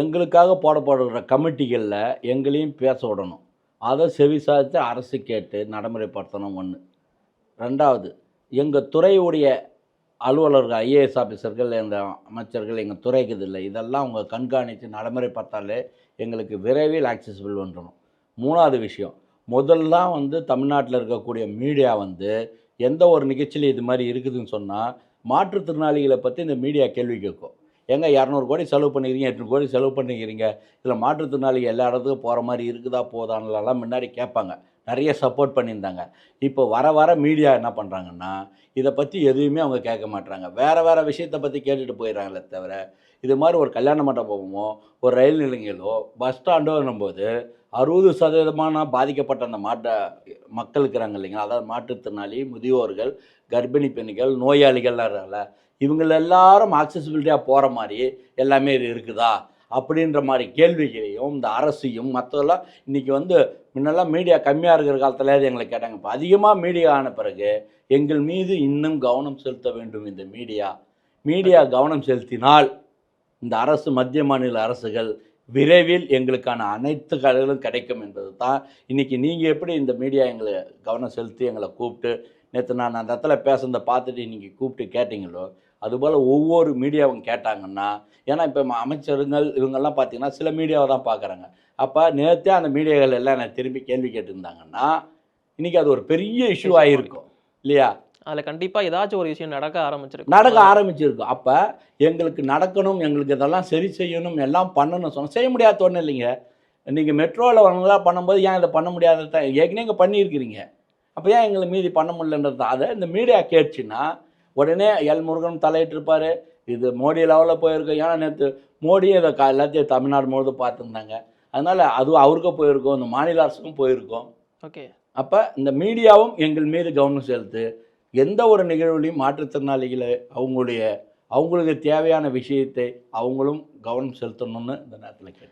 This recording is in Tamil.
எங்களுக்காக போடப்படுகிற கமிட்டிகளில் எங்களையும் பேச விடணும். அதை செவிசாய்த்து அரசு கேட்டு நடைமுறைப்படுத்தணும் ஒன்று ரெண்டாவது எங்கள் துறையுடைய அலுவலர்கள் ஐஏஎஸ் ஆஃபீஸர்கள் இந்த அமைச்சர்கள் எங்கள் துறைக்கு இல்லை. இதெல்லாம் அவங்க கண்காணித்து நடைமுறைப்படுத்தாலே எங்களுக்கு விரைவில் ஆக்சசிபிள் பண்ணணும் மூணாவது விஷயம் முதல்லாம் வந்து தமிழ்நாட்டில் இருக்கக்கூடிய மீடியா வந்து எந்த ஒரு நிகழ்ச்சியில் இது மாதிரி இருக்குதுன்னு சொன்னால் மாற்றுத்திறனாளிகளை பற்றி இந்த மீடியா கேள்வி கேட்கும். எங்க இரநூறு கோடி செலவு பண்ணிக்கிறீங்க எட்நூறு கோடி செலவு பண்ணிக்கிறீங்க? இதில் மாற்றுத்திறனாளி எல்லா இடத்துக்கும் போகிற மாதிரி இருக்குதா போதான்லாம் முன்னாடி கேட்பாங்க. நிறைய சப்போர்ட் பண்ணியிருந்தாங்க. இப்போ வர வர மீடியா என்ன பண்ணுறாங்கன்னா இதை பற்றி எதுவுமே அவங்க கேட்க மாட்றாங்க. வேறு வேறு விஷயத்தை பற்றி கேட்டுட்டு போயிடுறாங்களே தவிர இது மாதிரி ஒரு கல்யாண மண்டபமோ ஒரு ரயில் நிலையங்களோ பஸ் ஸ்டாண்டோ போது அறுபது சதவீதமான பாதிக்கப்பட்ட அந்த மாட்ட மக்கள் இருக்கிறாங்க இல்லைங்களா? அதாவது மாற்றுத்திறனாளி முதியோர்கள் கர்ப்பிணி பெண்கள் நோயாளிகள்லாம் இருக்காங்கல்ல இவங்க எல்லாரும் ஆக்சசிபிலிட்டியாக போகிற மாதிரி எல்லாமே இருக்குதா? அப்படின்ற மாதிரி கேள்விகளையும் இந்த அரசையும் மற்றதெல்லாம் இன்றைக்கி வந்து முன்னெல்லாம் மீடியா கம்மியாக இருக்கிற காலத்தில் எங்களை கேட்டாங்க. இப்போ அதிகமாக மீடியா ஆன பிறகு எங்கள் மீது இன்னும் கவனம் செலுத்த வேண்டும் இந்த மீடியா மீடியா கவனம் செலுத்தினால் இந்த அரசு மத்திய மாநில அரசுகள் விரைவில் எங்களுக்கான அனைத்து கடைகளும் கிடைக்கும் என்பது தான் இன்றைக்கி நீங்கள் எப்படி இந்த மீடியா எங்களை கவனம் செலுத்தி எங்களை கூப்பிட்டு நேற்று நான் அந்த இடத்துல பேசுனதை பார்த்துட்டு நீங்கள் கூப்பிட்டு கேட்டீங்களோ அதுபோல் ஒவ்வொரு மீடியாவும் கேட்டாங்கன்னா ஏன்னா இப்போ அமைச்சருங்கள் இவங்கெல்லாம் பார்த்தீங்கன்னா சில மீடியாவை தான் பார்க்குறாங்க. அப்போ நேற்றே அந்த மீடியாக்கள் எல்லாம் என்னை திரும்பி கேள்வி கேட்டிருந்தாங்கன்னா இன்றைக்கி அது ஒரு பெரிய இஷ்யூ ஆகிருக்கும் இல்லையா? அதில் கண்டிப்பாக ஏதாச்சும் ஒரு விஷயம் நடக்க ஆரம்பிச்சிருக்கும். நடக்க ஆரம்பிச்சிருக்கும். அப்போ எங்களுக்கு நடக்கணும் எங்களுக்கு இதெல்லாம் சரி செய்யணும் எல்லாம் பண்ணணும் சொன்ன செய்ய முடியாத ஒன்றும் இல்லைங்க. நீங்கள் மெட்ரோவில் வரவங்களாம் பண்ணும்போது ஏன் இதை பண்ண முடியாத ஏற்கனவே இங்கே பண்ணியிருக்கிறீங்க. அப்போ ஏன் எங்களை மீதி பண்ண முடியலன்றது அதை இந்த மீடியா கேட்டுச்சுன்னா உடனே எல் முருகன் தலையிட்டிருப்பாரு. இது மோடி லெவலில் போயிருக்கோம் ஏன்னா நேற்று மோடியும் இதை கா எல்லாத்தையும் தமிழ்நாடு முழுவதும் பார்த்துருந்தாங்க. அதனால் அதுவும் அவருக்கும் போயிருக்கோம் இந்த மாநில அரசுக்கும் போயிருக்கோம். ஓகே. அப்போ இந்த மீடியாவும் எங்கள் மீது கவனம் செலுத்து. எந்த ஒரு நிகழ்வுலையும் மாற்றுத்திறனாளிகளை அவங்களுடைய அவங்களுக்கு தேவையான விஷயத்தை அவங்களும் கவனம் செலுத்தணும்னு இந்த நேரத்தில் கேட்டு